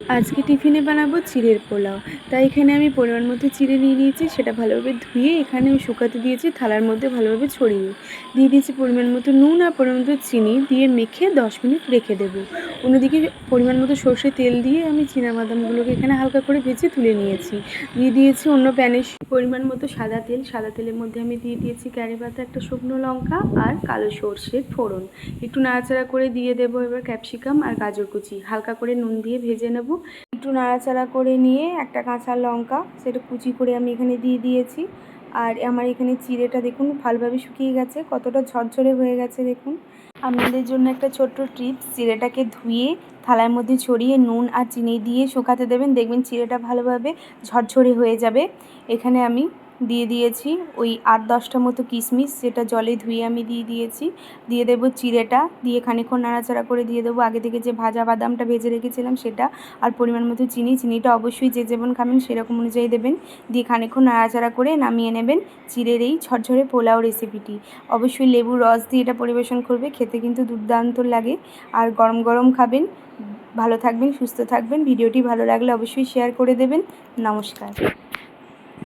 আজকে টিফিনে বানাবো চিড়ের পোলাও। তাই এখানে আমি পরিমাণ মতো চিড়ে নিয়ে নিয়েছি, সেটা ভালোভাবে ধুয়ে এখানে আমি শুকাতে দিয়েছি, থালার মধ্যে ভালোভাবে ছড়িয়ে। দিয়ে দিয়েছি পরিমাণ মতো নুন আর পরিমাণ মতো চিনি, দিয়ে মেখে দশ মিনিট রেখে দেবো। অন্যদিকে পরিমাণ মতো সর্ষে তেল দিয়ে আমি বাদামগুলোকে এখানে হালকা করে ভেজে তুলে নিয়েছি। দিয়ে দিয়েছি অন্য প্যানে পরিমাণ মতো সাদা তেল। সাদা তেলের মধ্যে আমি দিয়ে দিয়েছি ক্যারি পাতা, একটা শুকনো লঙ্কা আর কালো সর্ষের ফোড়ন। একটু নাড়াচাড়া করে দিয়ে দেবো এবার ক্যাপসিকাম আর গাজর কুচি। হালকা করে নুন দিয়ে ভেজে নেব। একটু নাড়াচাড়া করে নিয়ে একটা কাঁচা লঙ্কা, সেটা কুচি করে আমি এখানে দিয়ে দিয়েছি। আর আমার এখানে চিড়েটা দেখুন ভালোভাবে শুকিয়ে গেছে, কতটা ঝরঝরে হয়ে গেছে দেখুন। আপনাদের জন্য একটা ছোট্ট ট্রিপ চিড়েটাকে ধুয়ে থালার মধ্যে ছড়িয়ে নুন আর চিনি দিয়ে শুকাতে দেবেন, দেখবেন চিড়েটা ভালোভাবে ঝরঝরে হয়ে যাবে। এখানে আমি দিয়ে দিয়েছি। ওই আট দশটা মতো কিশমিশ সেটা জলে ধুয়ে আমি দিয়ে দিয়েছি। দিয়ে দেবো চিড়েটা, দিয়ে খানিক্ষণ নাড়াচাড়া করে দিয়ে দেবো। আগে থেকে যে ভাজা বাদামটা ভেজে রেখেছিলাম সেটা আর পরিমাণ মতো চিনি। চিনিটা অবশ্যই যে যেমন খাবেন সেরকম অনুযায়ী দেবেন। দিয়ে খানিক্ষণ নাড়াচাড়া করে নামিয়ে নেবেন চিড়ের এই ঝরঝরে পোলাও রেসিপিটি অবশ্যই লেবুর রস দিয়ে এটা পরিবেশন করবে। খেতে কিন্তু দুর্দান্ত লাগে। আর গরম গরম খাবেন। ভালো থাকবেন, সুস্থ থাকবেন। ভিডিওটি ভালো লাগলে অবশ্যই শেয়ার করে দেবেন। নমস্কার।